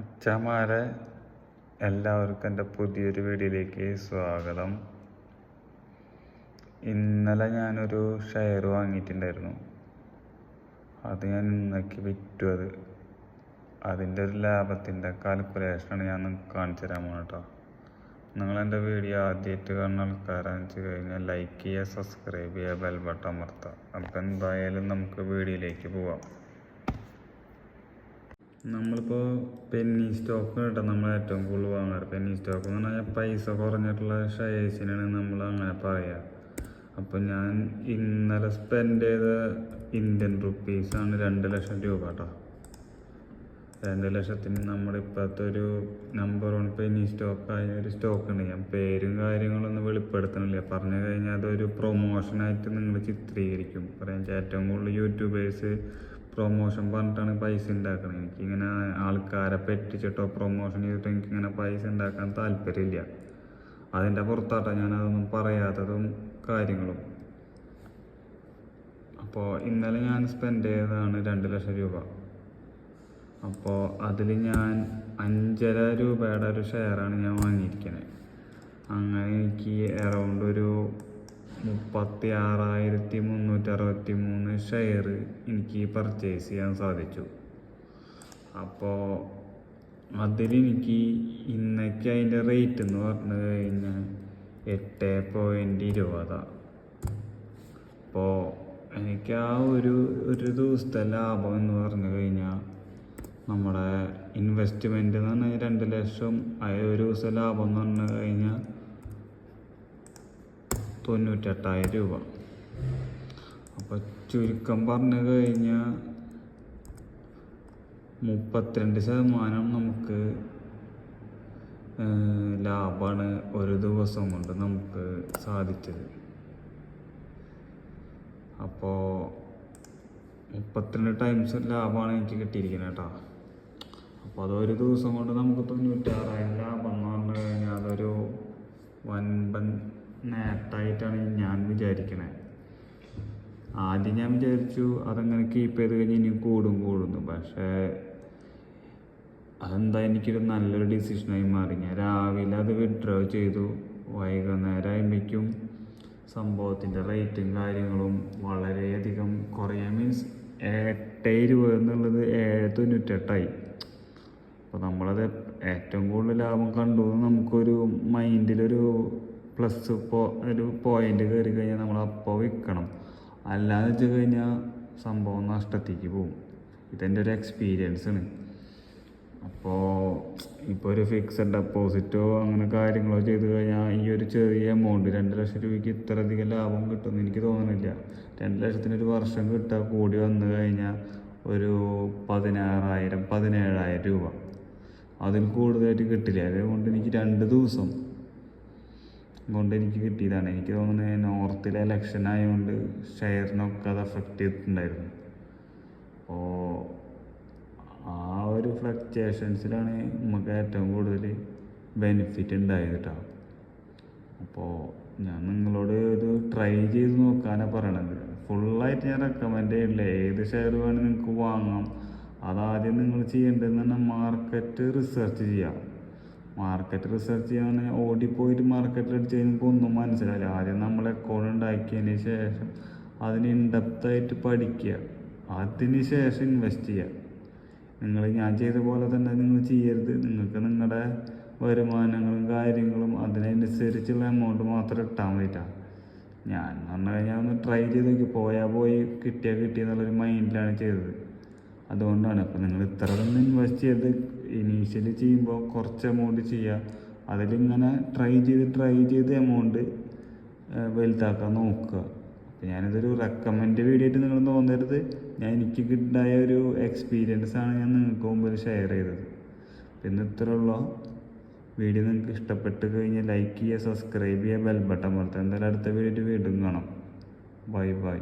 അച്ഛന്മാരെ എല്ലാവർക്കും എന്റെ പുതിയൊരു വീഡിയോയിലേക്ക് സ്വാഗതം. ഇന്നലെ ഞാനൊരു ഷെയർ വാങ്ങിയിട്ടുണ്ടായിരുന്നു. അത് ഞാൻ ഇന്നേക്ക് വിറ്റു. അത് അതിന്റെ ഒരു ലാഭത്തിന്റെ കാൽക്കുലേഷനാണ് ഞാൻ നിങ്ങൾക്ക് കാണിച്ചു തരാൻ പോകണം കേട്ടോ നിങ്ങൾ എന്റെ വീഡിയോ ആദ്യമായിട്ട് കാണുന്ന ആൾക്കാരാണെന്ന് കഴിഞ്ഞാൽ ലൈക്ക് ചെയ്യുക സബ്സ്ക്രൈബ് ചെയ്യുക ബെൽ ബട്ടൺ അമർത്തുക. അപ്പം എന്തായാലും നമുക്ക് വീഡിയോയിലേക്ക് പോവാം. നമ്മളിപ്പോൾ പെന്നി സ്റ്റോക്ക് കേട്ടോ നമ്മൾ ഏറ്റവും കൂടുതൽ വാങ്ങാറ്. പെന്നി സ്റ്റോക്ക് എന്ന് പറഞ്ഞാൽ പൈസ കുറഞ്ഞിട്ടുള്ള ഷെയർസിനാണ് നമ്മൾ അങ്ങനെ പറയുക അപ്പോൾ ഞാൻ ഇന്നലെ സ്പെൻഡ് ചെയ്ത ഇന്ത്യൻ റുപ്പീസാണ് രണ്ട് ലക്ഷം രൂപ കേട്ടോ. രണ്ട് ലക്ഷത്തിന് നമ്മുടെ ഇപ്പോഴത്തെ ഒരു നമ്പർ വൺ പെന്നി സ്റ്റോക്കായ ഒരു സ്റ്റോക്ക് ഉണ്ട്. ഞാൻ പേരും കാര്യങ്ങളൊന്നും വെളിപ്പെടുത്തണില്ല പറഞ്ഞു കഴിഞ്ഞാൽ അതൊരു പ്രൊമോഷനായിട്ട് നിങ്ങൾ ചിത്രീകരിക്കും. പറയാൻ ഏറ്റവും കൂടുതൽ യൂട്യൂബേഴ്സ് പ്രൊമോഷൻ പറഞ്ഞിട്ടാണ് പൈസ ഉണ്ടാക്കുന്നത് എനിക്കിങ്ങനെ ആൾക്കാരെ പറ്റിച്ചിട്ടോ പ്രൊമോഷൻ ചെയ്തിട്ടോ എനിക്കിങ്ങനെ പൈസ ഉണ്ടാക്കാൻ താല്പര്യമില്ല അതിന്റെ പുറത്താട്ടോ ഞാനതൊന്നും പറയാത്തതും കാര്യങ്ങളും. അപ്പോൾ ഇന്നലെ ഞാൻ സ്പെൻഡ് ചെയ്തതാണ് രണ്ട് ലക്ഷം രൂപ. അപ്പോൾ അതിൽ ഞാൻ അഞ്ചര രൂപയുടെ ഒരു ഷെയറാണ് ഞാൻ വാങ്ങിയിരിക്കുന്നത് അങ്ങനെ എനിക്ക് അറൗണ്ട് ഒരു മുപ്പത്തി ആറായിരത്തി മുന്നൂറ്റി അറുപത്തി മൂന്ന് ഷെയർ എനിക്ക് പർച്ചേസ് ചെയ്യാൻ സാധിച്ചു. അപ്പോൾ അതിലെനിക്ക് ഇന്നേക്ക് അതിന്റെ റേറ്റ് എന്ന് പറഞ്ഞു കഴിഞ്ഞാൽ എട്ട് പോയിന്റ് ഇരുപതാണ് അപ്പോൾ എനിക്ക് ആ ഒരു ഒരു ദിവസത്തെ ലാഭം എന്ന് പറഞ്ഞു കഴിഞ്ഞാൽ നമ്മുടെ ഇൻവെസ്റ്റ്മെന്റ് എന്ന് പറഞ്ഞാൽ രണ്ട് ലക്ഷം ആ ഒരു ദിവസം ലാഭം എന്ന് പറഞ്ഞു കഴിഞ്ഞാൽ തൊണ്ണൂറ്റെട്ടായിരം രൂപ. അപ്പോൾ ചുരുക്കം പറഞ്ഞു കഴിഞ്ഞാൽ മുപ്പത്തിരണ്ട് ശതമാനം നമുക്ക് ലാഭമാണ് ഒരു ദിവസം കൊണ്ട് നമുക്ക് സാധിച്ചത്. അപ്പോൾ മുപ്പത്തിരണ്ട് ടൈംസ് ലാഭമാണ് എനിക്ക് കിട്ടിയിരിക്കുന്നത് കേട്ടോ അപ്പോൾ അതൊരു ദിവസം കൊണ്ട് നമുക്ക് തൊണ്ണൂറ്റാറായിരം ലാഭം എന്ന് പറഞ്ഞു കഴിഞ്ഞാൽ അതൊരു വൻപൻ നേട്ടമായിട്ടാണ് ഞാൻ വിചാരിക്കണത് ആദ്യം ഞാൻ വിചാരിച്ചു അതങ്ങനെ കീപ്പ് ചെയ്ത് കഴിഞ്ഞ് ഇനി കൂടും കൂടുന്നു. പക്ഷേ അതെന്താ എനിക്കൊരു നല്ലൊരു ഡിസിഷനായി മാറി. ഞാൻ രാവിലെ അത് വിഡ്രോ ചെയ്തു. വൈകുന്നേരം ആകുമ്പോഴേക്കും സംഭവത്തിന്റെ റേറ്റും കാര്യങ്ങളും വളരെയധികം കുറയാൻ മീൻസ് എട്ട് ഇരുപത് എന്നുള്ളത് ഏഴ് തൊണ്ണൂറ്റെട്ടായി. അപ്പോൾ നമ്മളത് ഏറ്റവും കൂടുതൽ ലാഭം കണ്ടു നമുക്കൊരു മൈൻഡിലൊരു പ്ലസ് പോ ഒരു പോയിന്റ് കയറി കഴിഞ്ഞാൽ നമ്മൾ അപ്പോൾ വിൽക്കണം അല്ലാന്ന് വെച്ച് കഴിഞ്ഞാൽ സംഭവം നഷ്ടത്തേക്ക് പോകും. ഇതെന്റെ ഒരു എക്സ്പീരിയൻസ് ആണ്. അപ്പോൾ ഇപ്പോൾ ഒരു ഫിക്സഡ് ഡെപ്പോസിറ്റോ അങ്ങനെ കാര്യങ്ങളോ ചെയ്ത് കഴിഞ്ഞാൽ ഈ ഒരു ചെറിയ എമൗണ്ട് രണ്ട് ലക്ഷം രൂപയ്ക്ക് ഇത്ര അധികം ലാഭം കിട്ടുമെന്ന് എനിക്ക് തോന്നുന്നില്ല രണ്ട് ലക്ഷത്തിന് ഒരു വർഷം കിട്ടുക കൂടി വന്നു കഴിഞ്ഞാൽ ഒരു പതിനാറായിരം പതിനേഴായിരം രൂപ. അതിൽ കൂടുതലായിട്ട് കിട്ടില്ല. അതുകൊണ്ട് എനിക്ക് രണ്ട് ദിവസം കൊണ്ട് എനിക്ക് കിട്ടിയതാണ്. എനിക്ക് തോന്നുന്നത് നോർത്തിലെ ഇലക്ഷൻ ആയതുകൊണ്ട് ഷെയറിനൊക്കെ അത് അഫക്റ്റ് ചെയ്തിട്ടുണ്ടായിരുന്നു. അപ്പോൾ ആ ഒരു ഫ്ലക്ച്വേഷൻസിലാണ് നമുക്ക് ഏറ്റവും കൂടുതൽ ബെനിഫിറ്റ് ഉണ്ടായത് കേട്ടോ അപ്പോൾ ഞാൻ നിങ്ങളോട് ഒരു ട്രൈ ചെയ്ത് നോക്കാനാണ് പറയണത്. ഫുള്ളായിട്ട് ഞാൻ റെക്കമെൻഡ് ചെയ്യില്ല ഏത് ഷെയർ വേണമെങ്കിൽ നിങ്ങൾക്ക് വാങ്ങാം. അതാദ്യം നിങ്ങൾ ചെയ്യേണ്ടതെന്ന് മാർക്കറ്റ് റിസർച്ച് ചെയ്യാം. മാർക്കറ്റ് റിസർച്ച് ചെയ്യാൻ ഓടിപ്പോയിട്ട് മാർക്കറ്റിൽ അടിച്ച് കഴിഞ്ഞപ്പോൾ ഒന്നും മനസ്സിലായില്ല. ആദ്യം നമ്മൾ അക്കൗണ്ട് ഉണ്ടാക്കിയതിന് ശേഷം അതിന് ഇൻഡെപ്തായിട്ട് പഠിക്കുക. അതിന് ശേഷം ഇൻവെസ്റ്റ് ചെയ്യുക. നിങ്ങൾ ഞാൻ ചെയ്ത പോലെ തന്നെ നിങ്ങൾ ചെയ്യരുത്. നിങ്ങൾക്ക് നിങ്ങളുടെ വരുമാനങ്ങളും കാര്യങ്ങളും അതിനനുസരിച്ചുള്ള എമൗണ്ട് മാത്രം ഇട്ടാൻ പറ്റുക ഞാൻ പറഞ്ഞു കഴിഞ്ഞാൽ ഒന്ന് ട്രൈ ചെയ്ത് നോക്കി. പോയാൽ പോയി കിട്ടിയാൽ കിട്ടിയെന്നുള്ളൊരു മൈൻഡിലാണ് ചെയ്തത്. അതുകൊണ്ടാണ്. അപ്പോൾ നിങ്ങൾ ഇത്ര തന്നെ ഇൻവെസ്റ്റ് ചെയ്ത് ഇനീഷ്യലി ചെയ്യുമ്പോൾ കുറച്ച് എമൗണ്ട് ചെയ്യുക അതിലിങ്ങനെ ട്രൈ ചെയ്ത് ട്രൈ ചെയ്ത് എമൗണ്ട് വലുതാക്കാൻ നോക്കുക. ഞാനിതൊരു റെക്കമെൻഡ് വീഡിയോ ആയിട്ട് നിങ്ങൾ തോന്നരുത് ഞാൻ എനിക്ക് കിട്ടായ ഒരു എക്സ്പീരിയൻസ് ആണ് ഞാൻ നിങ്ങൾക്ക് മുമ്പിൽ ഷെയർ ചെയ്തത്. പിന്നെ ഇത്രയുള്ള വീഡിയോ നിങ്ങൾക്ക് ഇഷ്ടപ്പെട്ട് കഴിഞ്ഞാൽ ലൈക്ക് ചെയ്യുക സബ്സ്ക്രൈബ് ചെയ്യുക ബെൽ ബട്ടൺ അമർത്തുക. എന്തായാലും അടുത്ത വീഡിയോ വീണ്ടും കാണാം. Bye bye